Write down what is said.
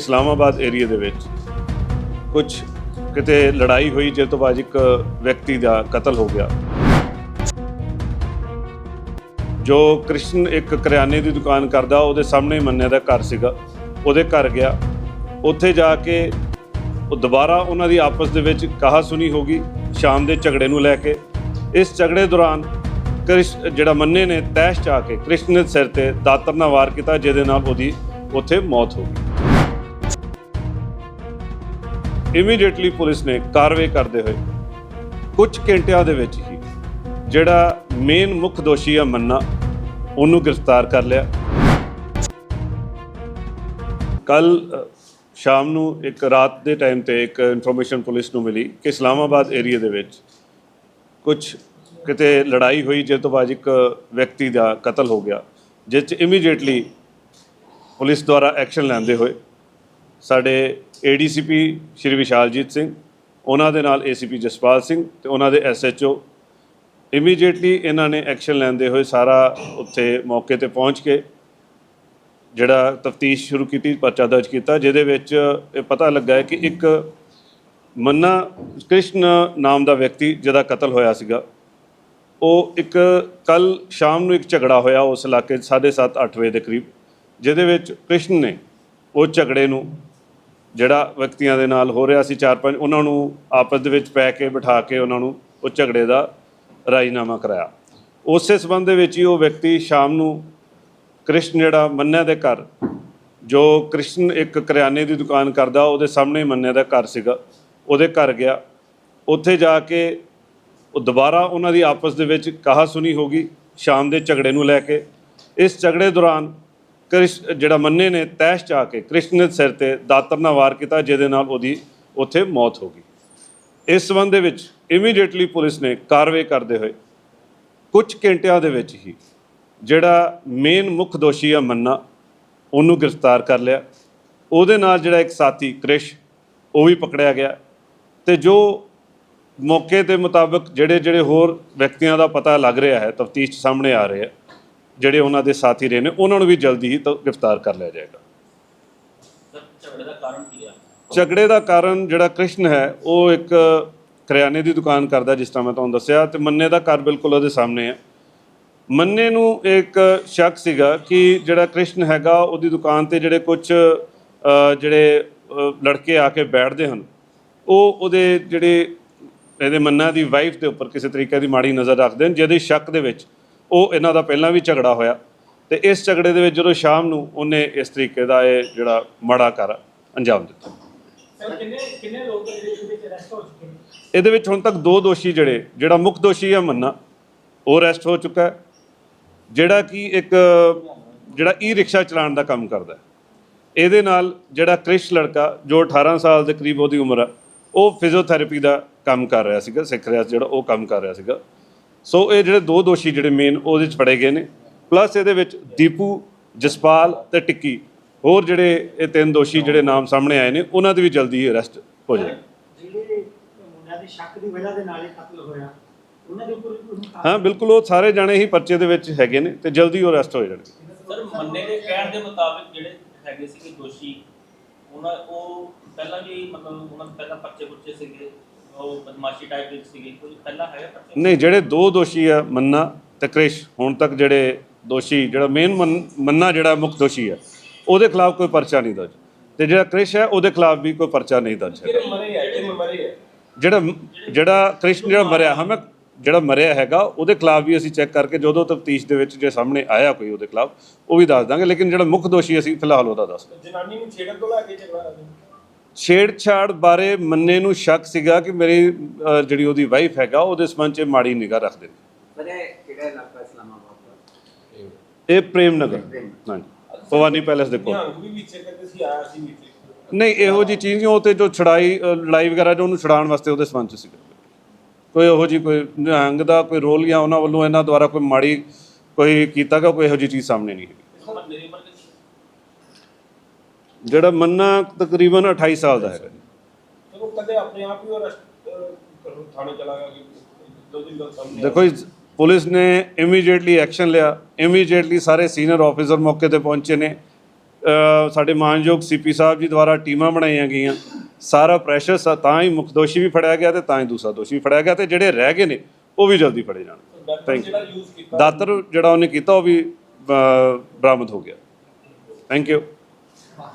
Islamabad area ਦੇ ਵਿੱਚ ਕੁਝ ਕਿਤੇ ਲੜਾਈ ਹੋਈ ਜਿਸ ਤੋਂ ਬਾਅਦ ਇੱਕ ਵਿਅਕਤੀ ਦਾ ਕਤਲ ਹੋ ਗਿਆ। ਜੋ ਕ੍ਰਿਸ਼ਨ ਇੱਕ ਕਰਿਆਨੇ ਦੀ ਦੁਕਾਨ ਕਰਦਾ, ਉਹਦੇ ਸਾਹਮਣੇ ਮੰਨਿਆ ਦਾ ਘਰ ਸੀਗਾ। ਉਹਦੇ ਘਰ ਗਿਆ। ਉੱਥੇ ਜਾ ਕੇ ਉਹ ਦੁਬਾਰਾ ਉਹਨਾਂ ਦੀ ਆਪਸ ਦੇ ਵਿੱਚ ਕਹਾ ਸੁਣੀ ਹੋ ਗਈ, ਸ਼ਾਮ ਦੇ ਝਗੜੇ ਨੂੰ ਲੈ ਕੇ। ਇਸ ਝਗੜੇ ਦੌਰਾਨ ਕ੍ਰਿਸ਼ ਜਿਹੜਾ ਮੰਨੇ ਨੇ ਤੈਸ਼ ਚਾ ਕੇ ਕ੍ਰਿਸ਼ਨ ਦੇ ਸਿਰ ਤੇ ਦਾਤਰ ਨਾਲ ਵਾਰ ਕੀਤਾ, ਜਿਹਦੇ ਨਾਲ ਉਹਦੀ ਉੱਥੇ ਮੌਤ ਹੋ ਗਈ। ਇਮੀਡੀਏਟਲੀ ਪੁਲਿਸ ਨੇ ਕਾਰਵਾਈ ਕਰਦੇ ਹੋਏ ਕੁਝ ਘੰਟਿਆਂ ਦੇ ਵਿੱਚ ਹੀ ਜਿਹੜਾ ਮੇਨ ਮੁੱਖ ਦੋਸ਼ੀ ਆ ਮੰਨਾ, ਉਹਨੂੰ ਗ੍ਰਿਫਤਾਰ ਕਰ ਲਿਆ। ਕੱਲ ਸ਼ਾਮ ਨੂੰ ਇੱਕ ਰਾਤ ਦੇ ਟਾਈਮ ਤੇ ਇੱਕ ਇਨਫੋਰਮੇਸ਼ਨ ਪੁਲਿਸ ਨੂੰ ਮਿਲੀ ਕਿ ਇਸਲਾਮਾਬਾਦ ਏਰੀਆ ਦੇ ਵਿੱਚ ਕੁਝ ਕਿਤੇ ਲੜਾਈ ਹੋਈ ਜਿਸ ਤੋਂ ਬਾਅਦ ਇੱਕ ਵਿਅਕਤੀ ਦਾ ਕਤਲ ਹੋ ਗਿਆ, ਜਿਸ 'ਚ ਇਮੀਡੀਏਟਲੀ ਪੁਲਿਸ ਦੁਆਰਾ ਐਕਸ਼ਨ ਲੈਂਦੇ ਹੋਏ ਸਾਡੇ ਏਡੀਸੀਪੀ ਸ਼੍ਰੀ ਵਿਸ਼ਾਲਜੀਤ ਸਿੰਘ, ਉਹਨਾਂ ਦੇ ਨਾਲ ਏਸੀਪੀ ਜਸਪਾਲ ਸਿੰਘ ਤੇ ਉਹਨਾਂ ਦੇ ਐਸਐਚਓ ਇਮੀਡੀਏਟਲੀ ਇਹਨਾਂ ਨੇ ਐਕਸ਼ਨ ਲੈਂਦੇ ਹੋਏ ਸਾਰਾ ਉੱਥੇ ਮੌਕੇ ਤੇ ਪਹੁੰਚ ਕੇ ਜਿਹੜਾ ਤਫਤੀਸ਼ ਸ਼ੁਰੂ ਕੀਤੀ, ਪਰਚਾ ਦਰਜ ਕੀਤਾ, ਜਿਹਦੇ ਵਿੱਚ ਇਹ ਪਤਾ ਲੱਗਾ ਹੈ ਕਿ ਇੱਕ ਮੰਨਾ ਕ੍ਰਿਸ਼ਨ ਨਾਮ ਦਾ ਵਿਅਕਤੀ ਜਿਹਦਾ ਕਤਲ ਹੋਇਆ ਸੀਗਾ, ਉਹ ਇੱਕ ਕੱਲ ਸ਼ਾਮ ਨੂੰ ਇੱਕ ਝਗੜਾ ਹੋਇਆ ਉਸ ਇਲਾਕੇ 'ਚ 7:30 8 ਵਜੇ ਦੇ ਕਰੀਬ, ਜਿਹਦੇ ਵਿੱਚ ਕ੍ਰਿਸ਼ਨ ਨੇ ਉਹ ਝਗੜੇ ਨੂੰ ਜਿਹੜਾ ਵਿਅਕਤੀਆਂ ਦੇ ਨਾਲ ਹੋ ਰਿਹਾ ਸੀ ਚਾਰ ਪੰਜ, ਉਹਨਾਂ ਨੂੰ ਆਪਸ ਦੇ ਵਿੱਚ ਪੈ ਕੇ ਬਿਠਾ ਕੇ ਉਹਨਾਂ ਨੂੰ ਉਹ ਝਗੜੇ ਦਾ ਰਾਜੀਨਾਮਾ ਕਰਾਇਆ। ਉਸੇ ਸਬੰਧ ਦੇ ਵਿੱਚ ਹੀ ਉਹ ਵਿਅਕਤੀ ਸ਼ਾਮ ਨੂੰ ਕ੍ਰਿਸ਼ਨ ਜਿਹੜਾ ਮੰਨਿਆ ਦੇ ਘਰ, ਜੋ ਕ੍ਰਿਸ਼ਨ ਇੱਕ ਕਰਿਆਨੇ ਦੀ ਦੁਕਾਨ ਕਰਦਾ, ਉਹਦੇ ਸਾਹਮਣੇ ਮੰਨਿਆ ਦਾ ਘਰ ਸੀਗਾ, ਉਹਦੇ ਘਰ ਗਿਆ। ਉੱਥੇ ਜਾ ਕੇ ਉਹ ਦੁਬਾਰਾ ਉਹਨਾਂ ਦੀ ਆਪਸ ਦੇ ਵਿੱਚ ਕਹਾ ਸੁਣੀ ਹੋ ਗਈ ਸ਼ਾਮ ਦੇ ਝਗੜੇ ਨੂੰ ਲੈ ਕੇ। ਇਸ ਝਗੜੇ ਦੌਰਾਨ ਕ੍ਰਿਸ਼ ਜਿਹੜਾ ਮੰਨੇ ਨੇ ਤੈਸ਼ ਚਾ ਕੇ ਕ੍ਰਿਸ਼ਨ ਦੇ ਸਿਰ ਤੇ ਦਾਤਰ ਨਾਲ ਵਾਰ ਕੀਤਾ, ਜਿਹਦੇ ਨਾਲ ਉਹਦੀ ਉੱਥੇ ਮੌਤ ਹੋ ਗਈ। ਇਸ ਸਬੰਧ ਦੇ ਵਿੱਚ ਇਮੀਡੀਏਟਲੀ ਪੁਲਿਸ ਨੇ ਕਾਰਵਾਈ ਕਰਦੇ ਹੋਏ ਕੁਝ ਘੰਟਿਆਂ ਦੇ ਵਿੱਚ ਹੀ ਜਿਹੜਾ ਮੇਨ ਮੁੱਖ ਦੋਸ਼ੀ ਆ ਮੰਨਾ, ਉਹਨੂੰ ਗ੍ਰਿਫਤਾਰ ਕਰ ਲਿਆ। ਉਹਦੇ ਨਾਲ ਜਿਹੜਾ ਇੱਕ ਸਾਥੀ ਕ੍ਰਿਸ਼, ਉਹ ਵੀ ਪਕੜਿਆ ਗਿਆ। ਤੇ ਜੋ ਮੌਕੇ ਦੇ ਮੁਤਾਬਕ ਜਿਹੜੇ ਜਿਹੜੇ ਹੋਰ ਵਿਅਕਤੀਆਂ ਦਾ ਪਤਾ ਲੱਗ ਰਿਹਾ ਹੈ, ਤਫਤੀਸ਼ ਸਾਹਮਣੇ ਆ ਰਿਹਾ ਜਿਹੜੇ ਉਹਨਾਂ ਦੇ ਸਾਥੀ ਰਹੇ ਨੇ ਉਹਨਾਂ ਨੂੰ ਵੀ ਜਲਦੀ ਹੀ ਗ੍ਰਿਫਤਾਰ ਕਰ ਲਿਆ ਜਾਏਗਾ। ਝਗੜੇ ਦਾ ਕਾਰਨ ਕੀ ਆ? ਝਗੜੇ ਦਾ ਕਾਰਨ ਜਿਹੜਾ ਕ੍ਰਿਸ਼ਨ ਹੈ ਉਹ ਇੱਕ ਕਰਿਆਨੇ ਦੀ ਦੁਕਾਨ ਕਰਦਾ ਜਿਸ ਤਰ੍ਹਾਂ ਮੈਂ ਤੁਹਾਨੂੰ ਦੱਸਿਆ ਤੇ ਮੰਨੇ ਦਾ ਘਰ ਬਿਲਕੁਲ ਉਹਦੇ ਸਾਹਮਣੇ ਹੈ। ਮੰਨੇ ਨੂੰ ਇੱਕ ਸ਼ੱਕ ਸੀਗਾ ਕਿ ਜਿਹੜਾ ਕ੍ਰਿਸ਼ਨ ਹੈਗਾ ਉਹਦੀ ਦੁਕਾਨ ਤੇ ਜਿਹੜੇ ਕੁਝ ਜਿਹੜੇ ਲੜਕੇ ਆ ਕੇ ਬੈਠਦੇ ਹਨ ਉਹ ਉਹਦੇ ਜਿਹੜੇ ਇਹਦੇ ਮੰਨਾ ਦੀ ਵਾਈਫ ਦੇ ਉੱਪਰ ਕਿਸੇ ਤਰੀਕੇ ਦੀ ਮਾੜੀ ਨਜ਼ਰ ਰੱਖਦੇ ਹਨ ਜਿਹਦੇ ਸ਼ੱਕ ਦੇ ਵਿੱਚ ਉਹ ਇਹਨਾਂ ਦਾ ਪਹਿਲਾਂ ਵੀ ਝਗੜਾ ਹੋਇਆ ਤੇ ਇਸ ਝਗੜੇ ਦੇ ਵਿੱਚ ਜਦੋਂ ਸ਼ਾਮ ਨੂੰ ਉਹਨੇ ਇਸ ਤਰੀਕੇ ਦਾ ਇਹ ਜਿਹੜਾ ਮਾੜਾ ਕਰ ਅੰਜਾਮ ਦਿੱਤਾ। ਇਹਦੇ ਵਿੱਚ ਹੁਣ ਤੱਕ ਦੋ ਦੋਸ਼ੀ ਜਿਹੜੇ ਜਿਹੜਾ ਮੁੱਖ ਦੋਸ਼ੀ ਹੈ ਮੰਨਾ ਉਹ ਅਰੈਸਟ ਹੋ ਚੁੱਕਾ ਹੈ ਜਿਹੜਾ ਕਿ ਇੱਕ ਜਿਹੜਾ ਈ ਰਿਕਸ਼ਾ ਚਲਾਉਣ ਦਾ ਕੰਮ ਕਰਦਾ ਇਹਦੇ ਨਾਲ ਜਿਹੜਾ ਕ੍ਰਿਸ਼ ਲੜਕਾ ਜੋ 18 ਸਾਲ ਦੇ ਕਰੀਬ ਉਹਦੀ ਉਮਰ ਹੈ ਉਹ ਫਿਜ਼ੀਓਥੈਰੇਪੀ ਦਾ ਕੰਮ ਕਰ ਰਿਹਾ ਸੀਗਾ ਸਿੱਖ ਰਿਹਾ ਸੀ ਜਿਹੜਾ ਉਹ ਕੰਮ ਕਰ ਰਿਹਾ ਸੀਗਾ। ਸੋ ਇਹ ਜਿਹੜੇ ਦੋ ਦੋਸ਼ੀ ਜਿਹੜੇ ਮੇਨ ਉਹਦੇ ਚ ਫੜੇ ਗਏ ਨੇ। ਪਲੱਸ ਇਹਦੇ ਵਿੱਚ ਦੀਪੂ ਜਸਪਾਲ ਤੇ ਟਿੱਕੀ। ਹੋਰ ਜਿਹੜੇ ਇਹ ਤਿੰਨ ਦੋਸ਼ੀ ਜਿਹੜੇ ਨਾਮ ਸਾਹਮਣੇ ਆਏ ਨੇ ਉਹਨਾਂ ਦੀ ਵੀ ਜਲਦੀ ਹੀ ਅਰੈਸਟ ਹੋ ਜਾਏਗੀ। ਜਿਹੜੇ ਮੁੰਡਿਆਂ ਦੀ ਸ਼ੱਕ ਦੀ ਵਜ੍ਹਾ ਦੇ ਨਾਲ ਹੀ ਕਤਲ ਹੋਇਆ ਉਹਨਾਂ ਦੇ ਉੱਪਰ ਵੀ ਕੋਈ ਮੁਕੱਦਮਾ- ਹਾਂ ਬਿਲਕੁਲ ਉਹ ਸਾਰੇ ਜਾਣੇ ਹੀ ਪਰਚੇ ਦੇ ਵਿੱਚ ਹੈਗੇ ਨੇ ਤੇ ਜਲਦੀ ਉਹ ਅਰੈਸਟ ਹੋ ਜਾਣਗੇ। ਸਰ ਮੰਨੇ ਦੇ ਕਹਿਣ ਦੇ ਮੁਤਾਬਿਕ ਜਿਹੜੇ ਹੈਗੇ ਸੀਗੇ ਦੋਸ਼ੀ ਉਹਨਾਂ ਉਹ ਪਹਿਲਾਂ ਵੀ ਮਤਲਬ ਉਹਨਾਂ ਦੇ ਪਹਿਲਾਂ ਪਰਚੇ ਪੁਰਚੇ ਸੀਗੇ। ਉਹ ਬਦਮਾਸ਼ੀ ਟਾਈਪ ਦੇ ਸੀਗੇ ਕੋਈ ਪਹਿਲਾਂ ਹੈਗਾ ਪਰਚੇ ਨਹੀਂ ਜਿਹੜੇ ਦੋ ਦੋਸ਼ੀ ਆ ਮੰਨਾ ਤੇ ਕ੍ਰਿਸ਼ ਹੁਣ ਤੱਕ ਜਿਹੜੇ ਦੋਸ਼ੀ ਜਿਹੜਾ ਮੇਨ ਮੰਨਾ ਜਿਹੜਾ ਮੁੱਖ ਦੋਸ਼ੀ ਹੈ ਉਹਦੇ ਖਿਲਾਫ ਕੋਈ ਪਰਚਾ ਨਹੀਂ ਦਰਜ। ਤੇ ਜਿਹੜਾ ਕ੍ਰਿਸ਼ ਹੈ ਉਹਦੇ ਖਿਲਾਫ ਵੀ ਕੋਈ ਪਰਚਾ ਨਹੀਂ ਦਰਜ ਹੈ ਮਰੇ ਹੈ ਕਿੰਨੇ ਮਰੇ ਹੈ ਜਿਹੜਾ ਜਿਹੜਾ ਕ੍ਰਿਸ਼ਨ ਜਿਹੜਾ ਮਰਿਆ ਹਾਂ ਮੈਂ ਜਿਹੜਾ ਮਰਿਆ ਹੈਗਾ ਉਹਦੇ ਖਿਲਾਫ ਵੀ ਅਸੀਂ ਚੈੱਕ ਕਰਕੇ ਜਦੋਂ ਤਫਤੀਸ਼ ਦੇ ਵਿੱਚ ਜੇ ਸਾਹਮਣੇ ਆਇਆ ਕੋਈ ਉਹਦੇ ਖਿਲਾਫ ਉਹ ਵੀ ਦੱਸ ਦਾਂਗੇ ਲੇਕਿਨ ਜਿਹੜਾ ਮੁੱਖ ਦੋਸ਼ੀ ਅਸੀਂ ਫਿਲਹਾਲ ਉਹਦਾ ਦੱਸ। ਜਨਾਨੀ ਨੂੰ ਛੇੜਨ ਤੋਂ ਲੈ ਕੇ ਝਗੜਾ ਛੇੜਛਾੜ ਬਾਰੇ ਮੰਨੇ ਨੂੰ ਸ਼ੱਕ ਸੀਗਾ ਕਿ ਮੇਰੀ ਜਿਹੜੀ ਉਹਦੀ ਵਾਈਫ ਹੈਗਾ ਉਹਦੇ ਸੰਬੰਧ 'ਚ ਮਾੜੀ ਨਿਗਾਹ ਰੱਖਦੇ ਨੇ ਇਹ ਕਿਹੜਾ ਇਲਾਕਾ ਇਸਲਾਮਾਬਾਦ ਦਾ? ਇਹ ਪ੍ਰੇਮ ਨਗਰ ਹਾਂਜੀ। ਭਵਾਨੀ ਪੈਲੇਸ ਦੇ ਕੋਲ। ਨਿਹੰਗ ਵੀ ਵਿੱਚ ਕਹਿੰਦੇ ਸੀ ਆਇਆ ਸੀ ਵਿੱਚ ਨਹੀਂ ਇਹੋ ਜੀ ਚੀਜ਼ ਨਹੀਂ ਉਹ ਤੇ ਜੋ ਛੜਾਈ ਅ, ਲੜਾਈ ਵਗੈਰਾ ਜੋ ਉਹਨੂੰ ਛਡਾਉਣ ਵਾਸਤੇ ਉਹਦੇ ਸੰਬੰਧ 'ਚ ਸੀਗਾ ਕੋਈ ਇਹੋ ਜੀ ਕੋਈ ਨਿਹੰਗ ਦਾ ਕੋਈ ਰੋਲ ਜਾਂ ਉਹਨਾਂ ਵੱਲੋਂ ਇਹਨਾਂ ਦੁਆਰਾ ਕੋਈ ਮਾੜੀ ਕੋਈ ਕੀਤਾ ਗਿਆ ਕੋਈ ਇਹੋ ਜੀ ਚੀਜ਼ ਸਾਹਮਣੇ ਨਹੀਂ ਕਿੰਨੀ ਜਿਹੜਾ ਮੰਨਾ ਤਕਰੀਬਨ 28 ਸਾਲ ਦਾ ਹੈਗਾ। ਚਲੋ ਕਦੇ ਆਪਣੇ ਆਪ ਹੀ ਉਹ ਅਰੈਸਟ ਥਾਣੇ ਚਲਾ ਗਿਆ ਕਿ ਦੋ ਦਿਨ ਦਾ ਸਾਹਮਣੇ ਦੇਖੋ ਪੁਲਿਸ ਨੇ ਇਮੀਡੀਏਟਲੀ ਐਕਸ਼ਨ ਲਿਆ। ਇਮੀਡੀਏਟਲੀ ਸਾਰੇ ਸੀਨੀਅਰ ਆਫੀਸਰ ਮੌਕੇ ਤੇ ਪਹੁੰਚੇ ਨੇ। ਸਾਡੇ ਮਾਨਯੋਗ ਸੀਪੀ ਸਾਹਿਬ ਜੀ ਦੁਆਰਾ ਟੀਮਾਂ ਬਣਾਈਆਂ ਗਈਆਂ। ਸਾਰਾ ਪ੍ਰੈਸ਼ਰ ਤਾਂ ਹੀ ਮੁੱਖ ਦੋਸ਼ੀ ਵੀ ਫੜਿਆ ਗਿਆ ਤੇ ਤਾਂ ਹੀ ਦੂਸਰਾ ਦੋਸ਼ੀ ਵੀ ਫੜਿਆ ਗਿਆ ਤੇ ਜਿਹੜੇ ਰਹਿ ਗਏ ਨੇ ਉਹ ਵੀ ਜਲਦੀ ਫੜੇ ਜਾਣ। ਯੂਜ਼ ਕੀਤਾ ਦਾਤਰ ਜਿਹੜਾ ਉਹਨੇ ਕੀਤਾ ਉਹ ਵੀ ਬਰਾਮਦ ਹੋ ਗਿਆ। Thank you 是吧？